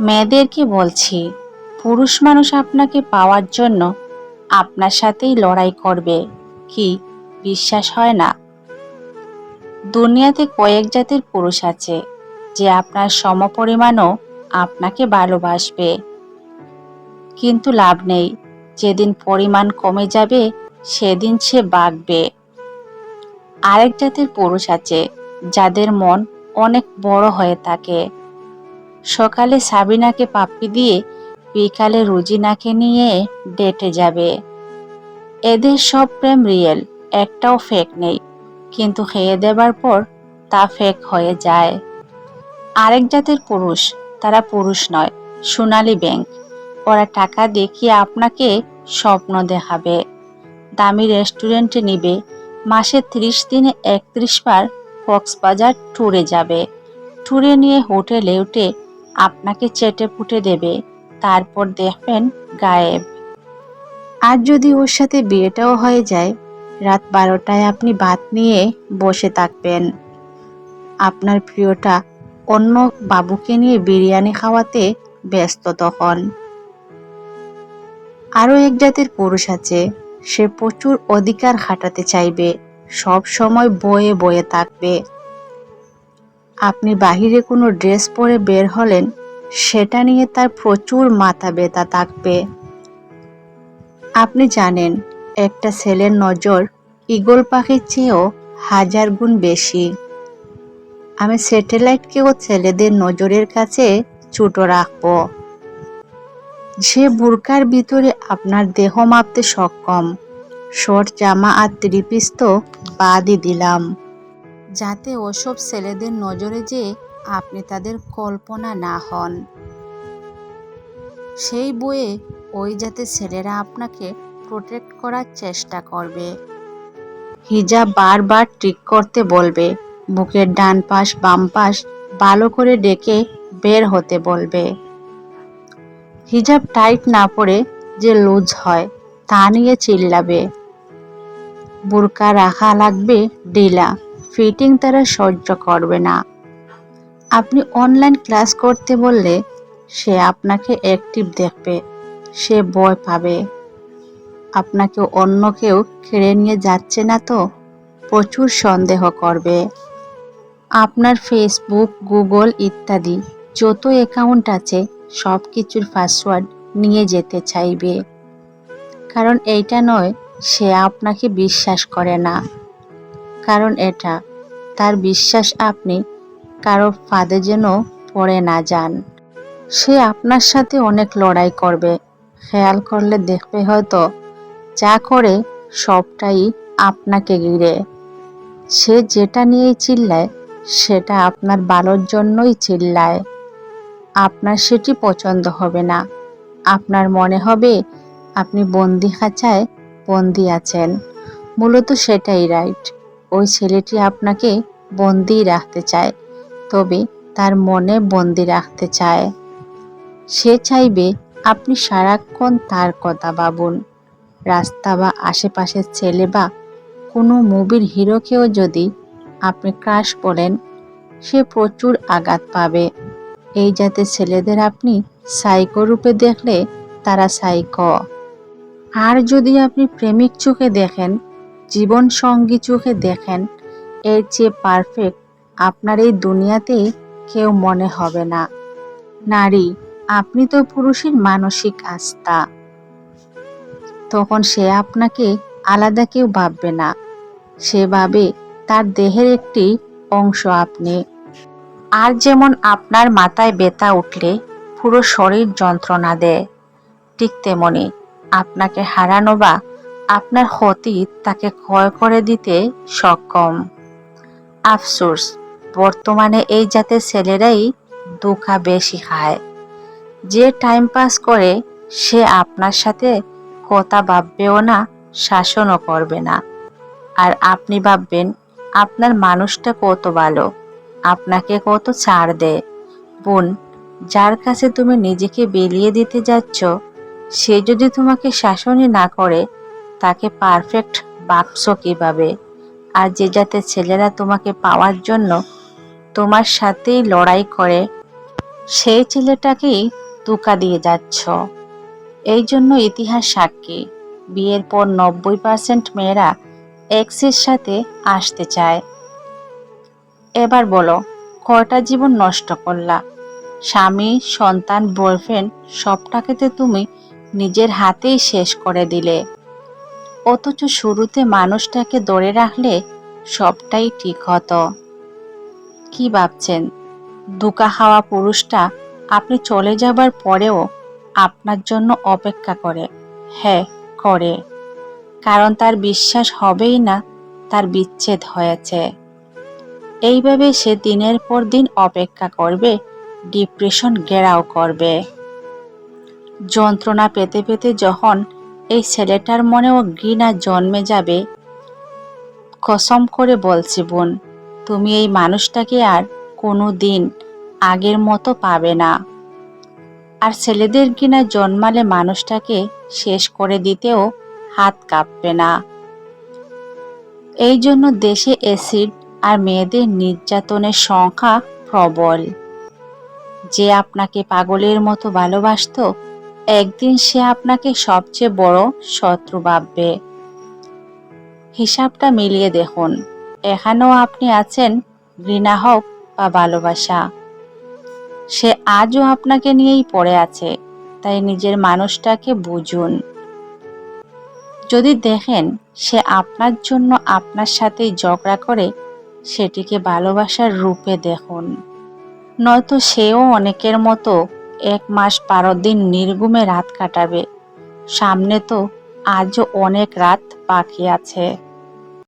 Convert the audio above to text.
মেয়েদেরকে বলছি, পুরুষ মানুষ আপনাকে পাওয়ার জন্য আপনার সাথেই লড়াই করবে। কি, বিশ্বাস হয় না? দুনিয়াতে কয়েক জাতের পুরুষ আছে, যে আপনার সমপরিমাণও আপনাকে ভালোবাসবে। কিন্তু লাভ নেই, যেদিন পরিমাণ কমে যাবে, সেদিন সে বাগবে আরেক জাতের পুরুষ আছে, যাদের মন অনেক বড় হয়ে থাকে। সকালে সাবিনাকে পাপ্পি দিয়ে বিকালে রুজিনাকে নিয়ে ডেটে যাবে। এদের সব প্রেম রিয়েল একটাও ফেক নেই। কিন্তু খেয়ে দেবার পর তা ফেক হয়ে যায়। আরেক জাতের পুরুষ, তারা পুরুষ নয়, সোনালী ব্যাংক ওরা টাকা দেখিয়ে আপনাকে স্বপ্ন দেখাবে। দামি রেস্টুরেন্টে নিবে, মাসে ত্রিশ দিনে একত্রিশ বার কক্সবাজার ট্যুরে যাবে। ট্যুরে নিয়ে হোটেলে উঠে আপনাকে চেটে পুটে দেবে, তারপর দেখবেন গায়েব। আর যদি ওর সাথে বিয়েটাও হয়ে যায়, রাত বারোটায় আপনি ভাত নিয়ে বসে থাকবেন। আপনার প্রিয়টা অন্য বাবুকে নিয়ে বিরিয়ানি খাওয়াতে ব্যস্ত তখন। আরও এক জাতের পুরুষ আছে, সে প্রচুর অধিকার খাটাতে চাইবে, সব সময় বয়ে বয়ে থাকবে। আপনি বাহিরে কোনো ড্রেস পরে বের হলেন, সেটা নিয়ে তার প্রচুর মাথা ব্যথা থাকবে। আপনি জানেন, একটা ছেলের নজর ইগল পাখির চেয়েও হাজার গুণ বেশি। আমি স্যাটেলাইটকেও ছেলেদের নজরের কাছে ছুটো রাখব। যে বুরকার ভিতরে আপনার দেহ মাপতে সক্ষম, শর্ট জামা আর ত্রিপিস তো বাদই দিলাম। যাতে ওসব ছেলেদের নজরে যে আপনি তাদের কল্পনা না হন। সেই বইয়ে ওই যাতে ছেলেরা আপনাকে প্রোটেক্ট করার চেষ্টা করবে। হিজাব বারবার ট্রিক করতে বলবে, বুকের ডান পাশ, বাম পাশ ভালো করে ডেকে বের হতে বলবে। হিজাব টাইট না পড়ে যে লুজ হয়, তা নিয়ে চিল্লাবে। বুরকা রাখা লাগবে ডিলা ফিটিং তারা সহ্য করবে না। আপনি অনলাইন ক্লাস করতে বললে সে আপনাকে অ্যাক্টিভ দেখবে, সে ভয় পাবে। আপনাকে অন্য কেউ কেড়ে নিয়ে যাচ্ছে না তো, প্রচুর সন্দেহ করবে। আপনার ফেসবুক গুগল ইত্যাদি যত অ্যাকাউন্ট আছে সব কিছুর পাসওয়ার্ড নিয়ে যেতে চাইবে। কারণ এইটা নয়, সে আপনাকে বিশ্বাস করে না। কারণ এটা। তার বিশ্বাস আপনি কারও ফাঁদে যেন পড়ে না যান। সে আপনার সাথে অনেক লড়াই করবে। খেয়াল করলে দেখবে হয়তো যা করে সবটাই আপনাকে ঘিরে। সে যেটা নিয়েই চিল্লায়, সেটা আপনার ভালোর জন্যই চিল্লায়। আপনার সেটি পছন্দ হবে না। আপনার মনে হবে আপনি বন্দি খাঁচায় বন্দি আছেন। মূলত সেটাই রাইট ওই ছেলেটি আপনাকে বন্দি রাখতে চায়, তবে তার মনে বন্দি রাখতে চায়। সে চাইবে আপনি সারাক্ষণ তার কথা ভাবুন। রাস্তা বা আশেপাশের ছেলে বা কোনো মুভির হিরোকেও যদি আপনি ক্রাশ বলেন, সে প্রচুর আঘাত পাবে। এই জাতের ছেলেদের আপনি সাইকো রূপে দেখলে তারা সাইকো। আর যদি আপনি প্রেমিক চোখে দেখেন জীবন সঙ্গী চোখে দেখেন, এর চেয়ে পারফেক্ট আপনার এই দুনিয়াতে কেউ মনে হবে না। নারী, আপনি তো পুরুষের মানসিক আস্থা। তখন সে আপনাকে আলাদা কেউ ভাববে না। সে ভাবে তার দেহের একটি অংশ আপনি। আর যেমন আপনার মাথায় ব্যথা উঠলে পুরো শরীর যন্ত্রণা দেয়, ঠিক তেমনি আপনাকে হারানো বা আপনার ক্ষতি তাকে ক্ষয় করে দিতে সক্ষম। আফসোস, বর্তমানে এই জাতের ছেলেরাই দুঃখা বেশি খায়। যে টাইম পাস করে সে আপনার সাথে কথা ভাববেও না, শাসনও করবে না। আর আপনি ভাববেন, আপনার মানুষটা কত ভালো, আপনাকে কত ছাড় দেয়। বোন, যার কাছে তুমি নিজেকে বেরিয়ে দিতে যাচ্ছ, সে যদি তোমাকে শাসনই না করে তাকে পারফেক্ট বাক্স কীভাবে? আর যে যাতে ছেলেরা তোমাকে পাওয়ার জন্য তোমার সাথেই লড়াই করে, সেই ছেলেটাকেই তুকা দিয়ে যাচ্ছ। এই জন্য ইতিহাস সাক্ষী, বিয়ের পর নব্বই পার্সেন্ট মেয়েরা এক্সের সাথে আসতে চায়। এবার বলো কয়টা জীবন নষ্ট করলা? স্বামী, সন্তান বয়ফ্রেন্ড সবটাকে তো তুমি নিজের হাতেই শেষ করে দিলে। অথচ শুরুতে মানুষটাকে ধরে রাখলে সবটাই ঠিক হতো। কি ভাবছেন? দুকা হাওয়া পুরুষটা আপনি চলে যাবার পরেও আপনার জন্য অপেক্ষা করে। হ্যাঁ করে। কারণ তার বিশ্বাস হবেই না, তার বিচ্ছেদ হয়েছে। এইভাবে সে দিনের পর দিন অপেক্ষা করবে, ডিপ্রেশন ঘেরাও করবে। যন্ত্রণা পেতে পেতে যখন এই ছেলেটার মনেও ঘৃণা জন্মে যাবে। কসম করে বলছি বোন, তুমি এই মানুষটাকে আর কোনো দিন আগের মতো পাবে না। আর ছেলেদের কিনা জন্মালে মানুষটাকে শেষ করে দিতেও হাত কাঁপবে না। এই জন্য দেশে অ্যাসিড আর মেয়েদের নির্যাতনের সংখ্যা প্রবল। যে আপনাকে পাগলের মতো ভালোবাসতো একদিন সে আপনাকে সবচেয়ে বড় শত্রু ভাববে। হিসাবটা মিলিয়ে দেখুন। এখানেও আপনি আছেন, ঘৃণা হোক বা ভালোবাসা। সে আজও আপনাকে নিয়েই পড়ে আছে, তাই নিজের মানুষটাকে বুঝুন। যদি দেখেন সে আপনার জন্য আপনার সাথেই ঝগড়া করে, সেটিকে ভালোবাসার রূপে দেখুন। নয়তো সেও অনেকের মতো এক মাস বারো দিন নির্গুমে রাত কাটাবে। সামনে তো আজও অনেক রাত বাকি আছে।